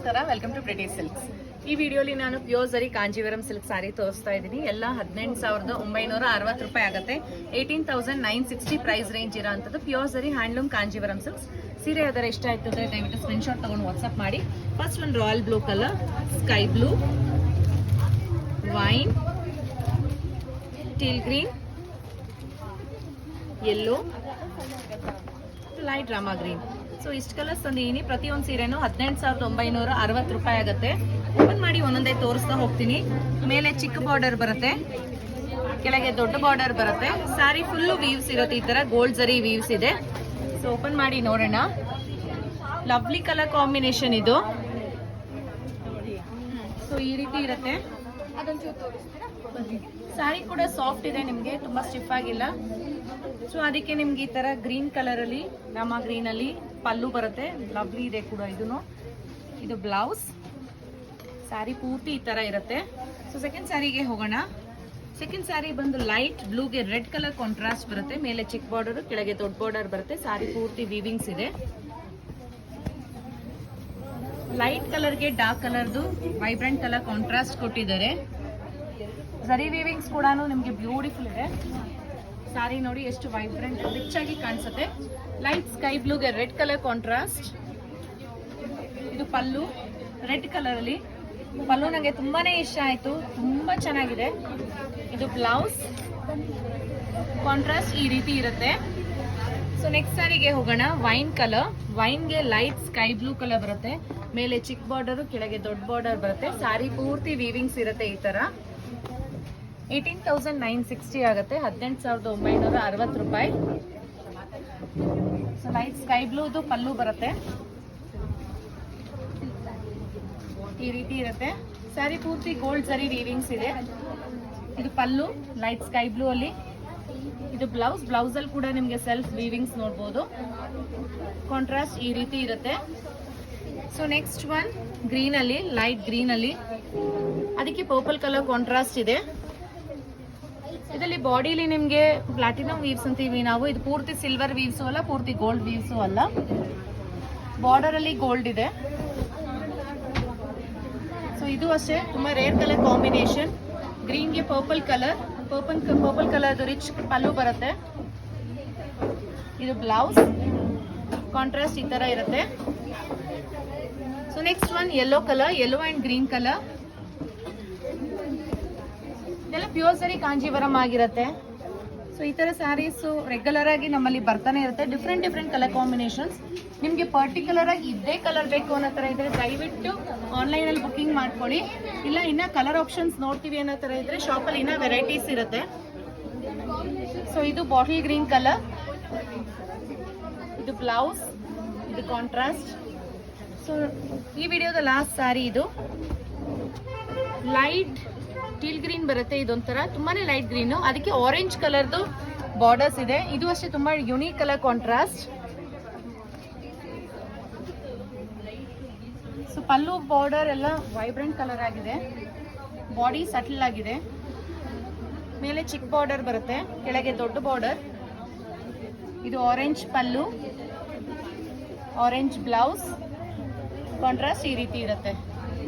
ನಮಸ್ಕಾರ welcome to British silks ಈ ವಿಡಿಯೋಲಿ ನಾನು ಪ್ಯೂರ್ ಜರಿ ಕಾಂಜೀವರಂ ಸಿಲ್ಕ್ ಸಾರಿ ತೋರಿಸ್ತಾ ಇದ್ದೀನಿ. ಎಲ್ಲ ಹದಿನೆಂಟು ಸಾವಿರದ ಒಂಬೈನೂರ ಅರವತ್ತು ರೂಪಾಯಿ ಆಗುತ್ತೆ. Eighteen thousand nine sixty price range ಇರೋ ಅಂಥದ್ದು pure zari handloom Kanjeevaram silks ಸೀರೆ ಅದರ ಇಷ್ಟ ಆಯ್ತು ಅಂದರೆ ದಯವಿಟ್ಟು ಸ್ಕ್ರೀನ್ಶಾಟ್ ತೊಗೊಂಡು ವಾಟ್ಸಪ್ ಮಾಡಿ. ಫಸ್ಟ್ ಒಂದು royal blue colour sky blue wine teal green yellow light Rama green so ಇಷ್ಟು ಕಲರ್ಸ್ ತಂದಿದ್ದೀನಿ. ಪ್ರತಿಯೊಂದು ಸೀರೆನೂ ಹದಿನೆಂಟು ಸಾವಿರದ ಒಂಬೈನೂರ ಅರವತ್ತು ರೂಪಾಯಿ ಆಗುತ್ತೆ. ಓಪನ್ ಮಾಡಿ ಒಂದೊಂದೇ ತೋರಿಸ್ತಾ ಹೋಗ್ತೀನಿ. ಮೇಲೆ ಚಿಕ್ಕ ಬಾರ್ಡರ್ ಬರುತ್ತೆ. ಕೆಳಗೆ ದೊಡ್ಡ ಬಾರ್ಡರ್ ಬರುತ್ತೆ. ಸ್ಯಾರಿ ಫುಲ್ಲು ವೀವ್ಸ್ ಇರುತ್ತೆ. ಈ ಥರ ಗೋಲ್ಡ್ ಜರಿ ವೀವ್ಸ್ ಇದೆ. ಸೊ ಓಪನ್ ಮಾಡಿ ನೋಡೋಣ. ಲವ್ಲಿ ಕಲರ್ ಕಾಂಬಿನೇಷನ್ ಇದು. ಸೊ ಈ ರೀತಿ ಇರುತ್ತೆ. ಸ್ಯಾರಿ ಕೂಡ ಸಾಫ್ಟ್ ಇದೆ. ನಿಮಗೆ ತುಂಬಾ ಸ್ಟಿಫ್ ಆಗಿಲ್ಲ. ಸೊ ಅದಕ್ಕೆ ನಿಮ್ಗೆ ಈ ತರ ಗ್ರೀನ್ ಕಲರ್ ಅಲ್ಲಿ ರಾಮ ಗ್ರೀನ್ ಅಲ್ಲಿ ಪಲ್ಲು ಬರುತ್ತೆ, ಲವ್ಲಿ ಇದೆ ಕೂಡ ಇದನ್ನು ಇದು ಬ್ಲೌಸ್. ಸ್ಯಾರಿ ಪೂರ್ತಿ ಈ ಥರ ಇರುತ್ತೆ. ಸೊ ಸೆಕೆಂಡ್ ಸ್ಯಾರಿಗೆ ಹೋಗೋಣ. ಸೆಕೆಂಡ್ ಸ್ಯಾರಿ ಬಂದು ಲೈಟ್ ಬ್ಲೂಗೆ ರೆಡ್ ಕಲರ್ ಕಾಂಟ್ರಾಸ್ಟ್ ಬರುತ್ತೆ. ಮೇಲೆ ಚಿಕ್ಕ ಬಾರ್ಡರ್ ಕೆಳಗೆ ದೊಡ್ಡ ಬಾರ್ಡರ್ ಬರುತ್ತೆ. ಸ್ಯಾರಿ ಪೂರ್ತಿ ವೀವಿಂಗ್ಸ್ ಇದೆ. ಲೈಟ್ ಕಲರ್ಗೆ ಡಾರ್ಕ್ ಕಲರ್ದು ವೈಬ್ರೆಂಟ್ ಕಲರ್ ಕಾಂಟ್ರಾಸ್ಟ್ ಕೊಟ್ಟಿದ್ದಾರೆ. ಸರಿ ವೀವಿಂಗ್ಸ್ ಕೂಡ ನಿಮಗೆ ಬ್ಯೂಟಿಫುಲ್ ಇದೆ. ಸಾರಿ ನೋಡಿ ಎಷ್ಟು ವೈಬ್ರೆಂಟ್ ರಿಚ್ ಆಗಿ ಕಾಣಿಸುತ್ತೆ. ಲೈಟ್ ಸ್ಕೈ ಬ್ಲೂಗೆ ರೆಡ್ ಕಲರ್ ಕಾಂಟ್ರಾಸ್ಟ್ ಇದು ಪಲ್ಲು ರೆಡ್ ಕಲರ್ ಅಲ್ಲಿ. ಪಲ್ಲು ನನಗೆ ತುಂಬಾನೇ ಇಷ್ಟ ಆಯ್ತು, ತುಂಬಾ ಚೆನ್ನಾಗಿದೆ. ಇದು ಬ್ಲೌಸ್ ಕಾಂಟ್ರಾಸ್ಟ್ ಈ ರೀತಿ ಇರುತ್ತೆ. ಸೊ ನೆಕ್ಸ್ಟ್ ಸಾರಿಗೆ ಹೋಗೋಣ. ವೈನ್ ಕಲರ್ ವೈನ್ಗೆ ಲೈಟ್ ಸ್ಕೈ ಬ್ಲೂ ಕಲರ್ ಬರುತ್ತೆ. ಮೇಲೆ ಚಿಕ್ಕ ಬಾರ್ಡರ್ ಕೆಳಗೆ ದೊಡ್ಡ ಬಾರ್ಡರ್ ಬರುತ್ತೆ. ಸಾರಿ ಪೂರ್ತಿ ವೀವಿಂಗ್ಸ್ ಇರುತ್ತೆ ಈ ತರ. ಏಯ್ಟೀನ್ ತೌಸಂಡ್ ನೈನ್ ಸಿಕ್ಸ್ಟಿ ಆಗುತ್ತೆ. ಹದಿನೆಂಟು ಸಾವಿರದ ಒಂಬೈನೂರ ಅರವತ್ತು ರೂಪಾಯಿ. ಸೊ ಲೈಟ್ ಸ್ಕೈ ಬ್ಲೂದು ಪಲ್ಲು ಬರುತ್ತೆ. ಈ ರೀತಿ ಇರುತ್ತೆ. ಸ್ಯಾರಿ ಪೂರ್ತಿ ಗೋಲ್ಡ್ ಸರಿ ವೀವಿಂಗ್ಸ್ ಇದೆ. ಇದು ಪಲ್ಲು ಲೈಟ್ ಸ್ಕೈ ಬ್ಲೂ ಅಲ್ಲಿ. ಇದು ಬ್ಲೌಸ್ ಬ್ಲೌಸ್ ಅಲ್ಲಿ ಕೂಡ ನಿಮಗೆ ಸೆಲ್ಫ್ ವೀವಿಂಗ್ಸ್ ನೋಡ್ಬೋದು. ಕಾಂಟ್ರಾಸ್ಟ್ ಈ ರೀತಿ ಇರುತ್ತೆ. ಸೊ ನೆಕ್ಸ್ಟ್ ಒನ್ ಗ್ರೀನ್ ಅಲ್ಲಿ ಲೈಟ್ ಗ್ರೀನ್ ಅಲ್ಲಿ. ಅದಕ್ಕೆ ಪರ್ಪಲ್ ಕಲರ್ ಕಾಂಟ್ರಾಸ್ಟ್ ಇದೆ. ಇದರಲ್ಲಿ ಬಾಡಿಲಿ ನಿಮಗೆ ಪ್ಲಾಟಿನಮ್ ವೀವ್ಸ್ ಅಂತೀವಿ ನಾವು. ಇದು ಪೂರ್ತಿ ಸಿಲ್ವರ್ ವೀವ್ಸು ಅಲ್ಲ, ಪೂರ್ತಿ ಗೋಲ್ಡ್ ವೀವ್ಸು ಅಲ್ಲ. ಬಾರ್ಡರ್ ಅಲ್ಲಿ ಗೋಲ್ಡ್ ಇದೆ. ಸೊ ಇದು ಅಷ್ಟೇ, ತುಂಬಾ rare colour combination ಗ್ರೀನ್ಗೆ purple colour purple purple colour rich pallu ಬರುತ್ತೆ. ಇದು ಬ್ಲೌಸ್ ಕಾಂಟ್ರಾಸ್ಟ್ ಈ ತರ ಇರುತ್ತೆ. So next one yellow colour yellow and green colour pure ಸರಿ ಕಾಂಜೀವರಂ ಆಗಿರುತ್ತೆ ಸೊ ಈ ಥರ ಸ್ಯಾರೀಸು ರೆಗ್ಯುಲರ್ ಆಗಿ ನಮ್ಮಲ್ಲಿ ಬರ್ತಾನೆ ಇರುತ್ತೆ. ಡಿಫ್ರೆಂಟ್ ಡಿಫ್ರೆಂಟ್ ಕಲರ್ ಕಾಂಬಿನೇಷನ್ಸ್ ನಿಮಗೆ ಪರ್ಟಿಕ್ಯುಲರ್ ಆಗಿ ಇದೇ ಕಲರ್ ಬೇಕು ಅನ್ನೋ ಥರ ಇದ್ದರೆ ದಯವಿಟ್ಟು ಆನ್ಲೈನಲ್ಲಿ ಬುಕ್ಕಿಂಗ್ ಮಾಡ್ಕೊಳ್ಳಿ. ಇಲ್ಲ, ಇನ್ನ ಕಲರ್ ಆಪ್ಷನ್ಸ್ ನೋಡ್ತೀವಿ ಅನ್ನೋ ಥರ ಇದ್ದರೆ ಶಾಪಲ್ಲಿ ಇನ್ನೂ ವೆರೈಟೀಸ್ ಇರುತ್ತೆ. ಸೊ ಇದು ಬಾಟಲ್ ಗ್ರೀನ್ ಕಲರ್ ಇದು ಬ್ಲೌಸ್ ಇದು ಕಾಂಟ್ರಾಸ್ಟ್ ಸೊ ಈ ವಿಡಿಯೋದ ಲಾಸ್ಟ್ ಸ್ಯಾರಿ ಇದು. ಲೈಟ್ ಬರುತ್ತೆ ಇದೊಂಥರ. ತುಂಬಾನೇ ಲೈಟ್ ಗ್ರೀನ್ ಅದಕ್ಕೆ ಆರೆಂಜ್ ಕಲರ್ದು ಬಾರ್ಡರ್ಸ್ ಇದೆ. ಇದು ಅಷ್ಟೇ ತುಂಬಾ unique colour contrast so pallu border ಎಲ್ಲ ವೈಬ್ರೆಂಟ್ ಕಲರ್ ಆಗಿದೆ. ಬಾಡಿ ಸಟಲ್ ಆಗಿದೆ. ಮೇಲೆ ಚಿಕ್ಕ ಬಾರ್ಡರ್ ಬರುತ್ತೆ. ಕೆಳಗೆ ದೊಡ್ಡ ಬಾರ್ಡರ್ ಇದು orange pallu. Orange blouse contrast ಈ ರೀತಿ ಇರುತ್ತೆ.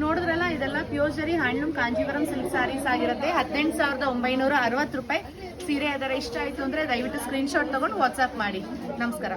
ನೋಡಿದ್ರಲ್ಲ, ಇದೆಲ್ಲ ಪ್ಯೂರ್ ಹಣ್ಣು, ಕಾಂಜೀವರಂ ಸಿಲ್ಕ್ ಸಾರೀಸ್ ಆಗಿರುತ್ತೆ. ಹದಿನೆಂಟು ಸಾವಿರದ ಒಂಬೈನೂರ ಅರವತ್ತು ರೂಪಾಯಿ ಸೀರೆ ಅದರ ಇಷ್ಟ ಆಯಿತು ಅಂದರೆ ದಯವಿಟ್ಟು ಸ್ಕ್ರೀನ್ಶಾಟ್ ತೊಗೊಂಡು ವಾಟ್ಸಪ್ ಮಾಡಿ. ನಮಸ್ಕಾರ.